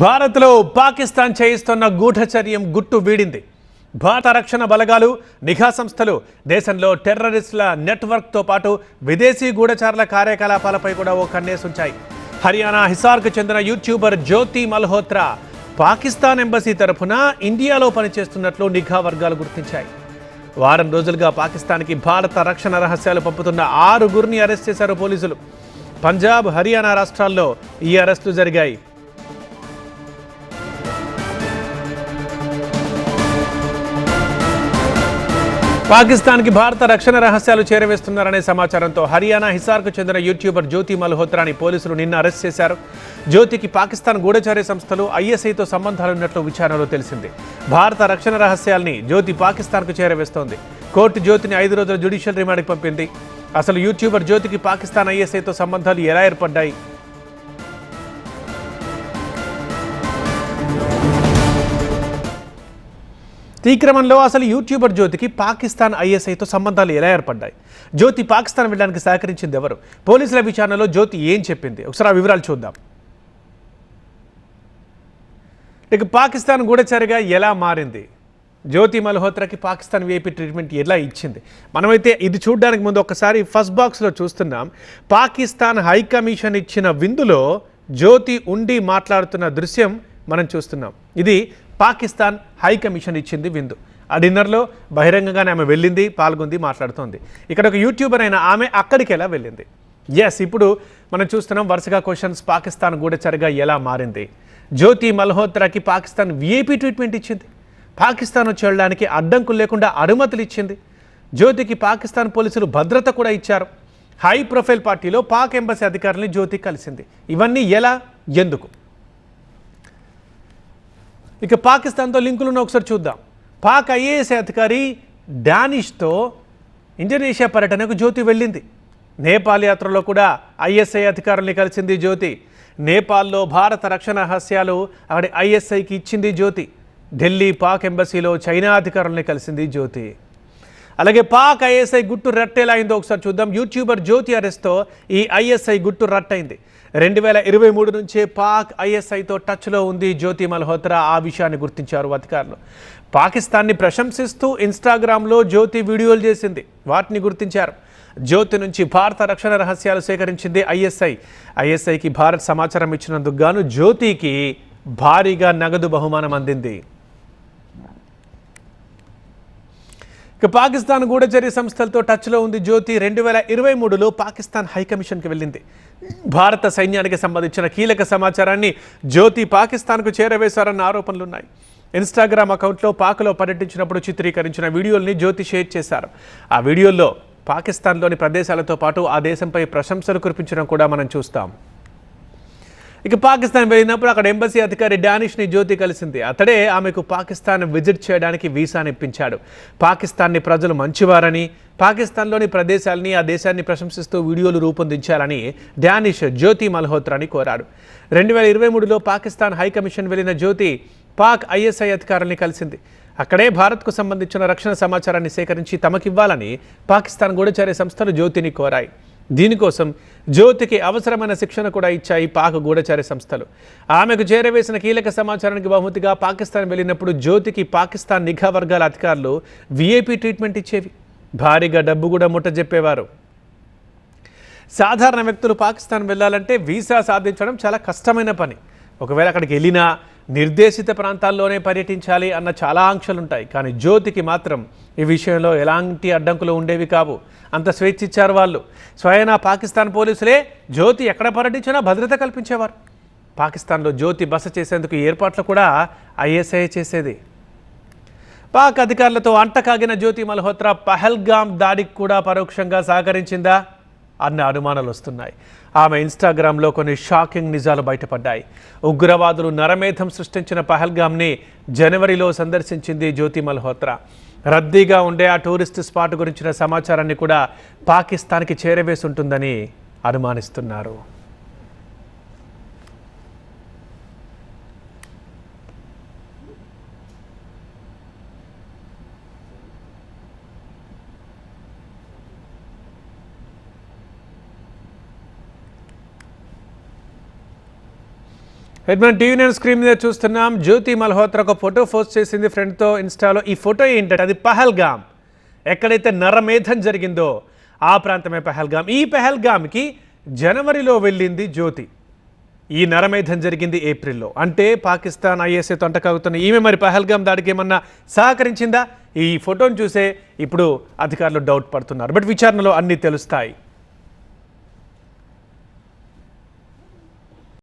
భారత్లో పాకిస్తాన్ చేయిస్తున్న గూఢచర్యం గుట్టు వీడింది. భారత రక్షణ బలగాలు నిఘా సంస్థలు దేశంలో టెర్రరిస్టుల నెట్వర్క్తో పాటు విదేశీ గూఢచారుల కార్యకలాపాలపై కూడా ఓ కన్నేసుంచాయి. హర్యానా హిసార్కు చెందిన యూట్యూబర్ జ్యోతి మల్హోత్రా పాకిస్తాన్ ఎంబసీ తరఫున ఇండియాలో పనిచేస్తున్నట్లు నిఘా వర్గాలు గుర్తించాయి. వారం రోజులుగా పాకిస్తాన్కి భారత రక్షణ రహస్యాలు పంపుతున్న ఆరుగురిని అరెస్ట్ చేశారు పోలీసులు. పంజాబ్ హర్యానా రాష్ట్రాల్లో ఈ అరెస్టులు జరిగాయి. పాకిస్తాన్కి భారత రక్షణ రహస్యాలు చేరవేస్తున్నారనే సమాచారంతో హర్యానా హిసార్కు చెందిన యూట్యూబర్ జ్యోతి మల్హోత్రాని పోలీసులు నిన్న అరెస్ట్ చేశారు. జ్యోతికి పాకిస్తాన్ గూఢచారి సంస్థలు ఐఎస్ఐతో సంబంధాలున్నట్లు విచారణలో తెలిసింది. భారత రక్షణ రహస్యాల్ని జ్యోతి పాకిస్తాన్కు చేరవేస్తోంది. కోర్టు జ్యోతిని ఐదు రోజుల జ్యుడిషియల్ రిమాండ్కి పంపింది. అసలు యూట్యూబర్ జ్యోతికి పాకిస్తాన్ ఐఎస్ఐతో సంబంధాలు ఎలా ఏర్పడ్డాయి? ఈ క్రమంలో అసలు యూట్యూబర్ జ్యోతికి పాకిస్తాన్ ఐఎస్ఐతో సంబంధాలు ఎలా ఏర్పడ్డాయి? జ్యోతి పాకిస్తాన్ వెళ్ళడానికి సహకరించింది ఎవరు? పోలీసుల విచారణలో జ్యోతి ఏం చెప్పింది? ఒకసారి ఆ వివరాలు చూద్దాం. ఇక పాకిస్తాన్ గూఢచారిగా ఎలా మారింది? జ్యోతి మల్హోత్రాకి పాకిస్తాన్ వీఐపీ ట్రీట్మెంట్ ఎలా ఇచ్చింది? మనమైతే ఇది చూడడానికి ముందు ఒకసారి ఫస్ట్ బాక్స్లో చూస్తున్నాం. పాకిస్తాన్ హైకమిషన్ ఇచ్చిన విందులో జ్యోతి ఉండి మాట్లాడుతున్న దృశ్యం మనం చూస్తున్నాం. ఇది పాకిస్తాన్ హై కమిషన్ ఇచ్చింది విందు. ఆ డిన్నర్లో బహిరంగంగానే ఆమె వెళ్ళింది పాల్గొంది మాట్లాడుతోంది. ఇక్కడ ఒక యూట్యూబర్ అయిన ఆమె అక్కడికి ఎలా వెళ్ళింది? ఎస్ ఇప్పుడు మనం చూస్తున్నాం వరుసగా క్వశ్చన్స్ పాకిస్తాన్ గూఢచరిగా ఎలా మారింది? జ్యోతి మల్హోత్రాకి పాకిస్తాన్ విఐపి ట్రీట్మెంట్ ఇచ్చింది. పాకిస్తాన్ వచ్చి వెళ్ళడానికి అడ్డంకులు లేకుండా అనుమతులు ఇచ్చింది. జ్యోతికి పాకిస్తాన్ పోలీసులు భద్రత కూడా ఇచ్చారు. హై ప్రొఫైల్ పార్టీలో పాక్ ఎంబసీ అధికారులని జ్యోతి కలిసింది. ఇవన్నీ ఎలా? ఎందుకు? ఇక పాకిస్తాన్తో లింకులను ఒకసారి చూద్దాం. పాక్ ఐఏఎస్ అధికారి డానిష్తో ఇండోనేషియా పర్యటనకు జ్యోతి వెళ్ళింది. నేపాల్ యాత్రలో కూడా ఐఎస్ఐ అధికారుల్ని కలిసింది జ్యోతి. నేపాల్లో భారత రక్షణ రహస్యాలు అక్కడి ఐఎస్ఐకి ఇచ్చింది జ్యోతి. ఢిల్లీ పాక్ ఎంబసీలో చైనా అధికారుల్ని కలిసింది జ్యోతి. అలాగే పాక్ ఐఎస్ఐ గుట్టు రట్టేలా అయిందో ఒకసారి చూద్దాం. యూట్యూబర్ జ్యోతి అరెస్ట్తో ఈ ఐఎస్ఐ గుట్టు రట్టయింది. రెండు వేల ఇరవై మూడు నుంచే పాక్ ఐఎస్ఐతో టచ్లో ఉంది జ్యోతి మల్హోత్రా ఆ విషయాన్ని గుర్తించారు అధికారులు. పాకిస్తాన్ని ప్రశంసిస్తూ ఇన్స్టాగ్రామ్లో జ్యోతి వీడియోలు చేసింది. వాటిని గుర్తించారు. జ్యోతి నుంచి భారత రక్షణ రహస్యాలు సేకరించింది ఐఎస్ఐ. ఐఎస్ఐకి భారత్ సమాచారం ఇచ్చినందుకు గాను జ్యోతికి భారీగా నగదు బహుమానం అందింది. ఇక పాకిస్తాన్ గూఢచర్య సంస్థలతో టచ్లో ఉంది జ్యోతి. రెండు వేల ఇరవై మూడులో పాకిస్తాన్ హైకమిషన్కి వెళ్ళింది. భారత సైన్యానికి సంబంధించిన కీలక సమాచారాన్ని జ్యోతి పాకిస్తాన్కు చేరవేశారన్న ఆరోపణలున్నాయి. ఇన్స్టాగ్రామ్ అకౌంట్లో పాకలో పర్యటించినప్పుడు చిత్రీకరించిన వీడియోల్ని జ్యోతి షేర్ చేశారు. ఆ వీడియోల్లో పాకిస్తాన్లోని ప్రదేశాలతో పాటు ఆ దేశంపై ప్రశంసలు కురిపించడం కూడా మనం చూస్తాం. ఇక పాకిస్తాన్ వెళ్ళినప్పుడు అక్కడ ఎంబసీ అధికారి డానిష్ని జ్యోతి కలిసింది. అతడే ఆమెకు పాకిస్తాన్ విజిట్ చేయడానికి వీసాని ఇప్పించాడు పాకిస్తాన్ని ప్రజలు మంచివారని పాకిస్తాన్లోని ప్రదేశాలని ఆ దేశాన్ని ప్రశంసిస్తూ వీడియోలు రూపొందించాలని డానిష్ జ్యోతి మల్హోత్రాని కోరాడు రెండు వేల ఇరవై మూడులో పాకిస్తాన్ హైకమిషన్ వెళ్ళిన జ్యోతి పాక్ ఐఎస్ఐ అధికారుల్ని కలిసింది. అక్కడే భారత్కు సంబంధించిన రక్షణ సమాచారాన్ని సేకరించి తమకివ్వాలని పాకిస్తాన్ గూఢచార్య సంస్థలు జ్యోతిని కోరాయి. దీనికోసం జ్యోతికి అవసరమైన శిక్షణ కూడా ఇచ్చాయి పాక్ గూఢచార్య సంస్థలు. ఆమెకు చేరవేసిన కీలక సమాచారానికి బహుమతిగా పాకిస్తాన్ వెళ్ళినప్పుడు జ్యోతికి పాకిస్తాన్ నిఘా వర్గాల అధికారులు విఐపి ట్రీట్మెంట్ ఇచ్చేవి. భారీగా డబ్బు కూడా ముట్టజెప్పేవారు. సాధారణ వ్యక్తులు పాకిస్తాన్ వెళ్ళాలంటే వీసా సాధించడం చాలా కష్టమైన పని. ఒకవేళ అక్కడికి వెళ్ళినా నిర్దేశిత ప్రాంతాల్లోనే పర్యటించాలి అన్న చాలా ఆంక్షలు ఉంటాయి కానీ జ్యోతికి మాత్రం ఈ విషయంలో ఎలాంటి అడ్డంకులు ఉండేవి కావు. అంత స్వేచ్ఛ ఇచ్చారు వాళ్ళు. స్వయనా పాకిస్తాన్ పోలీసులే జ్యోతి ఎక్కడ పర్యటించినా భద్రత కల్పించేవారు. పాకిస్తాన్లో జ్యోతి బస చేసేందుకు ఏర్పాట్లు కూడా ఐఎస్ఐ చేసేది. పాక్ అధికారులతో అంటకాగిన జ్యోతి మల్హోత్రా పహల్గామ్ దాడికి కూడా పరోక్షంగా సహకరించిందా? అన్న అనుమానాలు వస్తున్నాయి ఆమె ఇన్స్టాగ్రామ్లో కొన్ని షాకింగ్ నిజాలు బయటపడ్డాయి. ఉగ్రవాదులు నరమేధం సృష్టించిన పహల్గామ్ని జనవరిలో సందర్శించింది జ్యోతి మల్హోత్రా. రద్దీగా ఉండే ఆ టూరిస్ట్ స్పాట్ గురించిన సమాచారాన్ని కూడా పాకిస్తాన్కి చేరవేసి ఉంటుందని అనుమానిస్తున్నారు. రైట్ టీవీ నేను స్క్రీన్ మీద చూస్తున్నాం. జ్యోతి మల్హోత్రా ఒక ఫోటో పోస్ట్ చేసింది ఫ్రెండ్తో ఇన్స్టాలో. ఈ ఫోటో ఏంటంటే అది పహల్గామ్. ఎక్కడైతే నరమేధం జరిగిందో ఆ ప్రాంతమే పహల్గామ్. ఈ పహల్గామ్కి జనవరిలో వెళ్ళింది జ్యోతి. ఈ నరమేధం జరిగింది ఏప్రిల్లో. అంటే పాకిస్తాన్ ఐఎస్ఏ తొంటకాగుతున్న ఈమె మరి పహల్గామ్ దాడికి ఏమన్నా సహకరించిందా? ఈ ఫోటోను చూసే ఇప్పుడు అధికారులు డౌట్ పడుతున్నారు. బట్ విచారణలో అన్నీ తెలుస్తాయి.